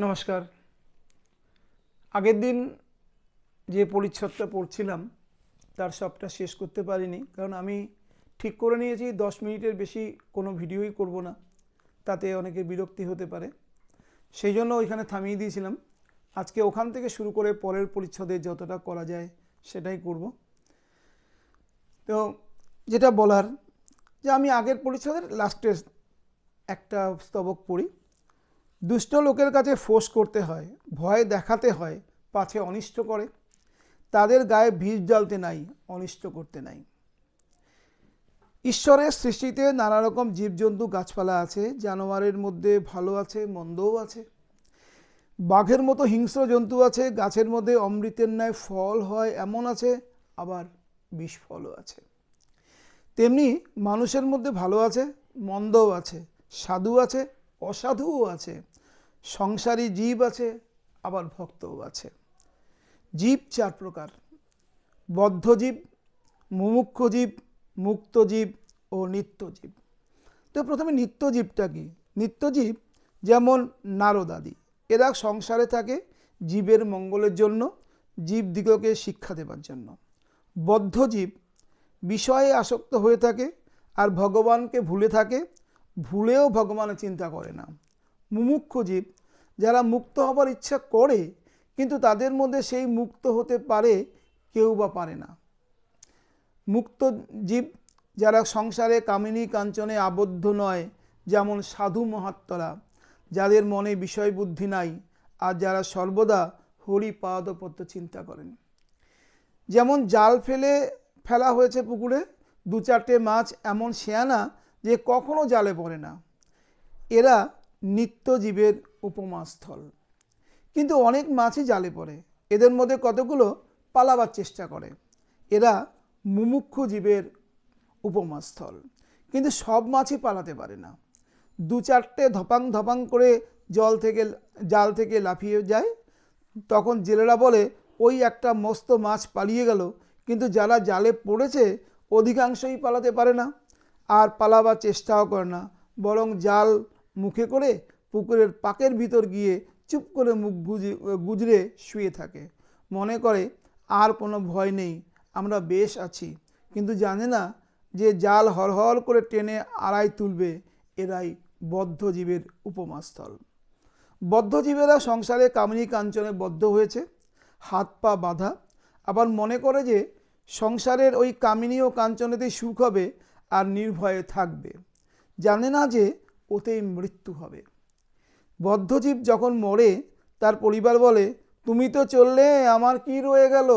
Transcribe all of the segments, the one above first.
নমস্কার। আগের দিন যে পরিচ্ছদটা পড়ছিলাম, তার সবটা শেষ করতে পারিনি, কারণ আমি ঠিক করে নিয়েছি, দশ মিনিটের বেশি কোনো ভিডিওই করব না, তাতে অনেকে বিরক্তি হতে পারে। সেই জন্য ওইখানে থামিয়ে দিয়েছিলাম। আজকে ওখান থেকে শুরু করে পরের পরিচ্ছদে যতটা করা যায় সেটাই করব। তো যেটা বলার যে আমি আগের পরিচ্ছদের লাস্টের একটা স্তবক পড়ি। দুষ্ট লোকের কাছে ফোঁস করতে হয়, ভয় দেখাতে হয়, পাছে অনিষ্ট করে। তাদের গায়ে বিষ জ্বালতে নাই, অনিষ্ট করতে নাই। ঈশ্বরের সৃষ্টিতে নানা রকম জীবজন্তু, গাছপালা আছে, জানোয়ারের মধ্যে ভালো আছে, মন্দও আছে। বাঘের মতো হিংস্র জন্তু আছে, গাছের মধ্যে অমৃতের ন্যায় ফল হয়, এমন আছে, আবার বিষ ফলও আছে। তেমনি মানুষের মধ্যে ভালো আছে, মন্দও আছে, সাধু আছে, অসাধুও আছে। সংসারী জীব আছে, আবার ভক্তও আছে। জীব চার প্রকার। বদ্ধ জীব, মুমুক্ষ জীব, মুক্ত জীব ও নিত্যজীব তো প্রথমে নিত্যজীবটা কি? নিত্যজীব যেমন নারদাদি এরা সংসারে থাকে জীবের মঙ্গলের জন্য জীবদিগকে শিক্ষা দেবার জন্য। বদ্ধ জীব বিষয়ে আসক্ত হয়ে থাকে আর ভগবানকে ভুলে থাকে, ভুলেও ভগবানের চিন্তা করে না। মুমুক্ষ জীব যারা মুক্ত হবার ইচ্ছা করে, কিন্তু তাদের মধ্যে সেই মুক্ত হতে পারে কেউ বা পারে না। মুক্ত জীব যারা সংসারে কামিনী কাঞ্চনে আবদ্ধ নয়, যেমন সাধু মহাত্মরা, যাদের মনে বিষয় বুদ্ধি নাই, আর যারা সর্বদা হরি পাদপত্র চিন্তা করেন। যেমন জাল ফেলে ফেলা হয়েছে পুকুরে, দু চারটে মাছ এমন শেয়ানা যে কখনো জালে পড়ে না। এরা নিত্যজীবের উপমাস্থল। কিন্তু অনেক মাছই জালে পড়ে। এদের মধ্যে কতগুলো পালাবার চেষ্টা করে? এরা মুমুক্ষু জীবের উপমাস্থল। কিন্তু সব মাছই পালাতে পারে না। দু চারটে ধপাং ধপাং করে জল থেকে, জাল থেকে লাফিয়ে যায়। তখন জেলেরা বলে, ওই একটা মস্ত মাছ পালিয়ে গেল। কিন্তু যারা জালে পড়েছে, অধিকাংশই পালাতে পারে না। আর পালাবার চেষ্টাও করে না। বরং জাল মুখে করে পুকুরের পাকের ভিতর গিয়ে চুপ করে মুখ গুজি গুজরে শুয়ে থাকে। মনে করে, আর কোনো ভয় নেই, আমরা বেশ আছি। কিন্তু জানে না যে জাল হরহর করে টেনে আড়াই তুলবে এরাই বদ্ধজীবের উপমাস্থল। বদ্ধজীবেরা সংসারে কামিনী কাঞ্চনে বদ্ধ হয়েছে, হাত পা বাঁধা। আবার মনে করে যে সংসারের ওই কামিনী ও কাঞ্চনেতেই সুখ হবে আর নির্ভয়ে থাকবে। জানে না যে ওতেই মৃত্যু হবে। বদ্ধজীব যখন মরে, তার পরিবার বলে, তুমি তো চললে, আমার কি রয়ে গেল?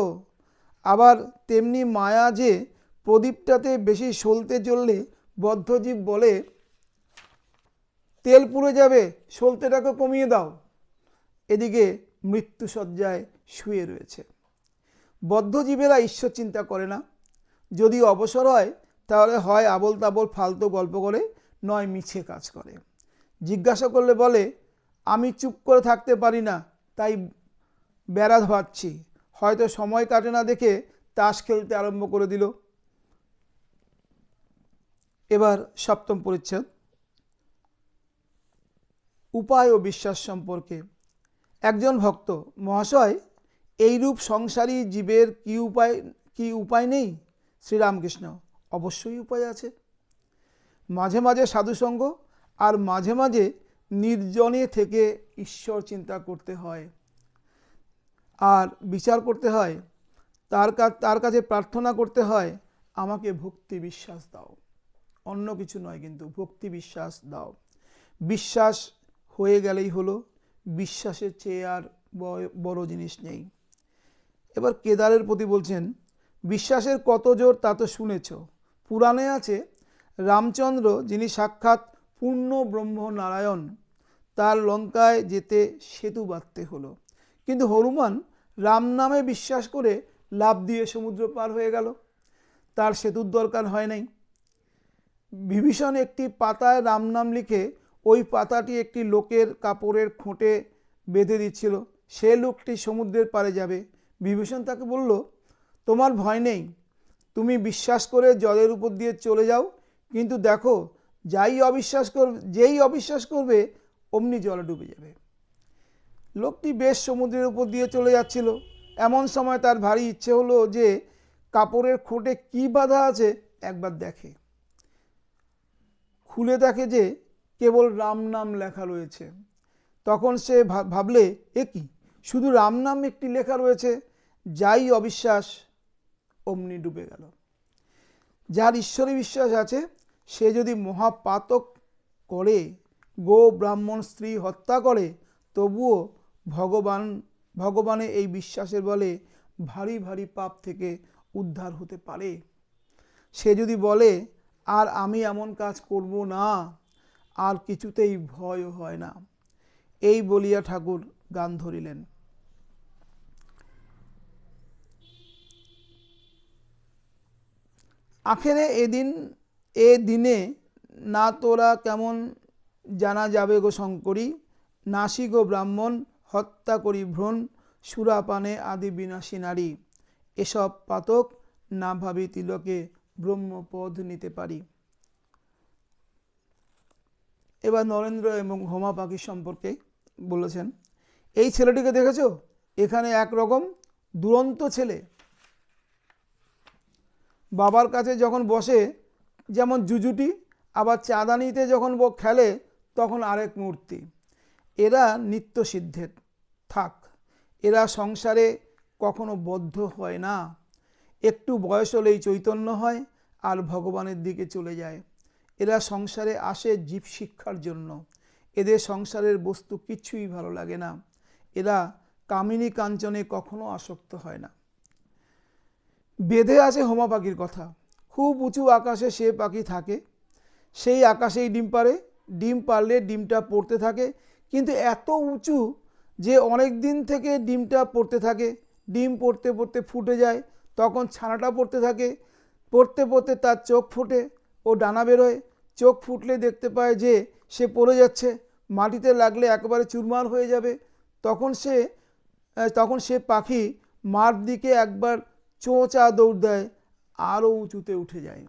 আবার তেমনি মায়া যে প্রদীপটাতে বেশি সলতে চললে বদ্ধজীব বলে, তেল পুড়ে যাবে, সলতেটাকে কমিয়ে দাও। এদিকে মৃত্যুসজ্জায় শুয়ে রয়েছে। বদ্ধজীবেরা ঈশ্বর চিন্তা করে না। যদি অবসর হয়, তাহলে হয় আবল তাবল ফালতু গল্প করে, নয় মিছে কাজ করে। জিজ্ঞাসা করলে বলে আমি চুপ করে থাকতে পারি না, তাই বেড়া ধোয়াচ্ছি হয়তো সময় কাটে না দেখে তাস খেলতে আরম্ভ করে দিল। এবার সপ্তম পরিচ্ছেদ। উপায় ও বিশ্বাস সম্পর্কে। একজন ভক্ত, মহাশয়, এইরূপ সংসারী জীবের কি উপায় কি উপায় নেই? শ্রীরামকৃষ্ণ, অবশ্যই উপায় আছে। মাঝে মাঝে সাধুসঙ্গ, আর মাঝে মাঝে নির্জনে থেকে ঈশ্বর চিন্তা করতে হয়। আর বিচার করতে হয়, তার তার কাছে প্রার্থনা করতে হয়, আমাকে ভক্তি বিশ্বাস দাও। অন্য কিছু নয় কিন্তু ভক্তি বিশ্বাস দাও। বিশ্বাস হয়ে গেলেই হলো, বিশ্বাসের চেয়ে আর বড় জিনিস নেই। এবার কেদারের প্রতি বলছেন, বিশ্বাসের কত জোর তা তো শুনেছ। পুরাণে আছে, রামচন্দ্র যিনি সাক্ষাৎ পূর্ণ ব্রহ্ম নারায়ণ তার লঙ্কায় যেতে সেতু বাঁধতে হলো। কিন্তু হনুমান রাম নামে বিশ্বাস করে লাভ দিয়ে সমুদ্র পার হয়ে গেল। তার সেতুর দরকার হয় নাই। বিভীষণ একটি পাতায় রাম নাম লিখে ওই পাতাটি একটি লোকের কাপড়ের খোঁটে বেঁধে দিচ্ছিল। সে লোকটি সমুদ্রের পারে যাবে। বিভীষণ তাকে বলল, তোমার ভয় নেই। তুমি বিশ্বাস করে জলের উপর দিয়ে চলে যাও। কিন্তু দেখো যাই অবিশ্বাস করবে যেই অবিশ্বাস করবে, অমনি জলে ডুবে যাবে। লোকটি বেশ সমুদ্রের উপর দিয়ে চলে যাচ্ছিল। এমন সময় তার ভারী ইচ্ছে হলো যে কাপড়ের খোটে কি বাঁধা আছে একবার দেখে। খুলে দেখে যে কেবল রাম নাম লেখা রয়েছে। তখন সে ভাবলে, এ কি? শুধু রাম নাম একটি লেখা রয়েছে। যাই অবিশ্বাস, অমনি ডুবে গেল। যার ঈশ্বরে বিশ্বাস আছে সে যদি মহাপাতক করে, গো ব্রাহ্মণ স্ত্রী হত্যা করে, তবুও ভগবান ভগবানের এই বিশ্বাসের বলে ভারী ভারী পাপ থেকে উদ্ধার হতে পারে। সে যদি বলে, আর আমি এমন কাজ করব না, আর কিছুতেই ভয় হয় না। এই বলিয়া ঠাকুর গান ধরিলেন। আখেরে এদিন এ দিনে না তোরা কেমন জানা যাবে গো শঙ্করী? নাসি গো ব্রাহ্মণ, হত্যা করি ভ্রণ, সুরাপানে আদি বিনাশী নারী। এসব পাতক না ভাবি তিলকে ব্রহ্মপদ নিতে পারি। এবার নরেন্দ্র এবং হোমা পাখির সম্পর্কে বলেছেন, এই ছেলেটিকে দেখেছ? এখানে একরকম দুরন্ত ছেলে। বাবার কাছে যখন বসে যেমন জুজুটি, আবার চাঁদানিতে যখন ব খেলে তখন আরেক মূর্তি। এরা নিত্য সিদ্ধের থাক, এরা সংসারে কখনো বদ্ধ হয় না। একটু বয়স হলেই চৈতন্য হয়, আর ভগবানের দিকে চলে যায়। এরা সংসারে আসে জীব শিক্ষার জন্য। এদের সংসারের বস্তু কিছুই ভালো লাগে না। এরা কামিনী কাঞ্চনে কখনো আসক্ত হয় না। বেঁধে আছে হোমা পাখির কথা। খুব উঁচু আকাশে সে পাখি থাকে। সেই আকাশেই ডিম পারে ডিম পারলে ডিমটা পড়তে থাকে। কিন্তু এত উঁচু যে অনেক দিন থেকে ডিমটা পড়তে থাকে। ডিম পড়তে পড়তে ফুটে যায়। তখন ছানাটা পড়তে থাকে। পড়তে পড়তে তার চোখ ফুটে। ও ডানা বেরোয়। চোখ ফুটলে দেখতে পায় যে সে পড়ে যাচ্ছে। মাটিতে লাগলে একেবারে চুরমার হয়ে যাবে। তখন সে তখন সে পাখি মার দিকে একবার চোঁচা দৌড় দেয়। আরও উঁচুতে উঠে যায়।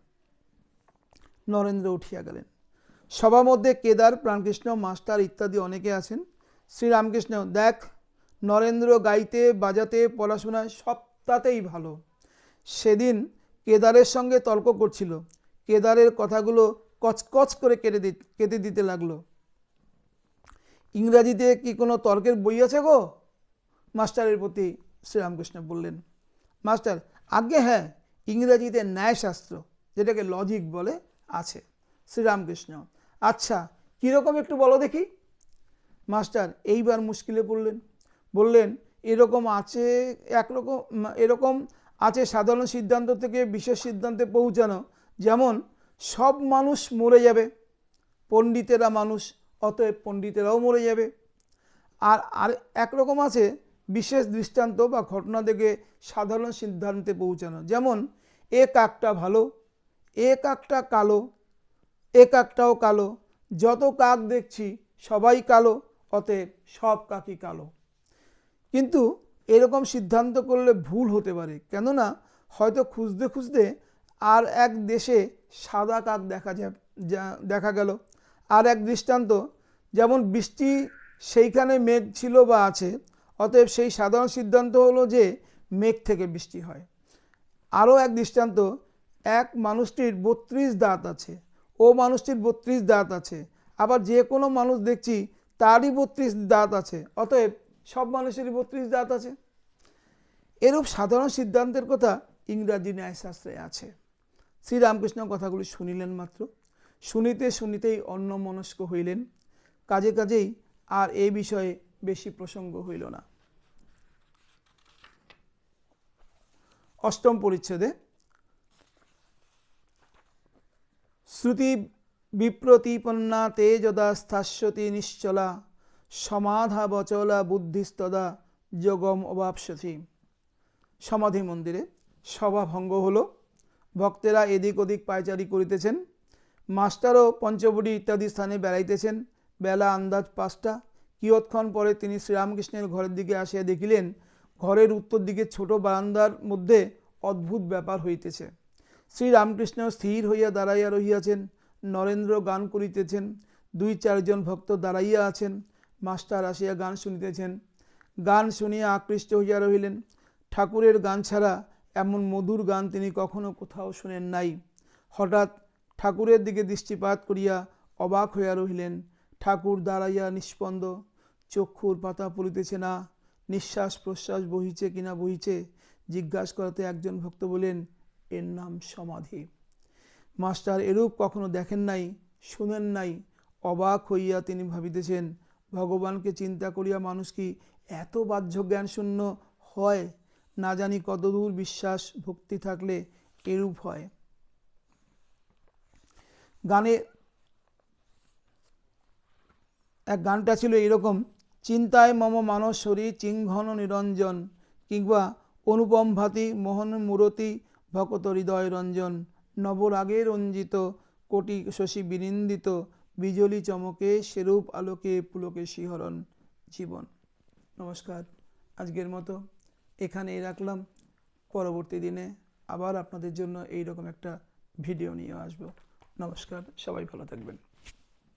নরেন্দ্র উঠিয়া গেলেন। সবার মধ্যে কেদার, প্রাণকৃষ্ণ, মাস্টার ইত্যাদি অনেকে আছেন। শ্রীরামকৃষ্ণ, দেখ, নরেন্দ্র গাইতে, বাজাতে, পড়াশোনায় সবটাতেই ভালো। সেদিন কেদারের সঙ্গে তর্ক করছিল। কেদারের কথাগুলো কচকচ করে কেটে দি, কেটে দিতে লাগল। ইংরাজিতে কি কোনো তর্কের বই আছে গো? মাস্টারের প্রতি শ্রীরামকৃষ্ণ বললেন, মাস্টার আগে হ্যাঁ ইংরেজিতে ন্যায়শাস্ত্র, যেটাকে লজিক বলে, আছে। শ্রীরামকৃষ্ণ আচ্ছা কীরকম একটু বলো দেখি। মাস্টার, এইবার মুশকিলে পড়লেন। বললেন, এরকম আছে, একরকম, এরকম আছে সাধারণ সিদ্ধান্ত থেকে বিশেষ সিদ্ধান্তে পৌঁছানো, যেমন সব মানুষ মরে যাবে, পণ্ডিতেরা মানুষ, অতএব পণ্ডিতেরাও মরে যাবে। আর আর একরকম আছে বিশেষ দৃষ্টান্ত বা ঘটনা থেকে সাধারণ সিদ্ধান্তে পৌঁছানো, যেমন এ কাকটা ভালো এ কাকটা কালো এ কাকটাও কালো। যত কাক দেখছি সবাই কালো, অতএব সব কাকই কালো। কিন্তু এরকম সিদ্ধান্ত করলে ভুল হতে পারে। কেননা হয়তো খুঁজতে খুঁজতে আর এক দেশে সাদা কাক দেখা যা দেখা গেল। আর এক দৃষ্টান্ত, যেমন বৃষ্টি সেইখানে মেঘ ছিল বা আছে, অতএব সেই সাধারণ সিদ্ধান্ত হলো যে মেঘ থেকে বৃষ্টি হয়। আরও এক দৃষ্টান্ত, এক মানুষটির বত্রিশ দাঁত আছে। ও মানুষটির বত্রিশ দাঁত আছে। আবার যে কোনো মানুষ দেখছি তারই বত্রিশ দাঁত আছে। অতএব সব মানুষেরই বত্রিশ দাঁত আছে। এরূপ সাধারণ সিদ্ধান্তের কথা ইংরাজি ন্যায়শাস্ত্রে আছে। শ্রীরামকৃষ্ণ কথাগুলি শুনিলেন মাত্র। শুনিতে শুনিতেই অন্যমনস্ক হইলেন। কাজে কাজেই আর এই বিষয়ে বেশি প্রসঙ্গ হইল না। অষ্টম পরিচ্ছেদে শ্রুতি বিপ্রতিপন্না তে যদা স্থাস্যতি নিশ্চলা সমাধা বচলা বুদ্ধিস্তদা যোগম অবাপসতি। সমাধি মন্দিরে সভা ভঙ্গ হলো। ভক্তেরা এদিক ওদিক পায়চারি করিতেছেন। মাস্টারও পঞ্চবটি ইত্যাদি স্থানে বেড়াইতেছেন। বেলা আন্দাজ পাঁচটা। কিয়ৎক্ষণ পরে তিনি শ্রীরামকৃষ্ণের ঘরের দিকে আসিয়া দেখিলেন ঘরের উত্তর দিকে ছোট বারান্দার মধ্যে অদ্ভুত ব্যাপার হইতেছে। শ্রীরামকৃষ্ণ স্থির হইয়া দাঁড়াইয়া রহিয়াছেন, নরেন্দ্র গান করিতেছেন, দুই চারজন ভক্ত দাঁড়াইয়া আছেন, মাস্টার আসিয়া গান শুনিতেছেন। গান শুনিয়া আকৃষ্ট হইয়া রহিলেন। ঠাকুরের গান ছাড়া এমন মধুর গান তিনি কখনো কোথাও শুনেন নাই। হঠাৎ ঠাকুরের দিকে দৃষ্টিপাত করিয়া অবাক হইয়া রহিলেন। ঠাকুর দাঁড়াইয়া নিস্পন্দ চক্ষুর পাতা পড়িতেছে না। নিঃশ্বাস প্রশ্বাস বহিছে কিনা বহিছে, জিজ্ঞাসা করাতে একজন ভক্ত বলেন, এর নাম সমাধি। মাস্টার এরূপ কখনো দেখেন নাই, শুনেন নাই, অবাক হইয়া তিনি ভাবিতেছেন, ভগবানকে চিন্তা করিয়া মানুষ কি এত বাহ্য জ্ঞান শূন্য হয়? না জানি কতদূর বিশ্বাস ভক্তি থাকলে এরূপ হয়। গানে, এক গানটা ছিল এরকম চিন্তায় মম মানস শরীর চিংঘন নিরঞ্জন, কিংবা অনুপম ভাতি মোহন মূরতি ভকত হৃদয় রঞ্জন। নবরাগে রঞ্জিত, কোটি শশী বিনিন্দিত, বিজলি চমকে সেরূপ আলোকে পুলকে শিহরণ জীবন। নমস্কার, আজকের মতো এখানেই রাখলাম। পরবর্তী দিনে আবার আপনাদের জন্য এই রকম একটা ভিডিও নিয়ে আসব। নমস্কার, সবাই ভালো থাকবেন।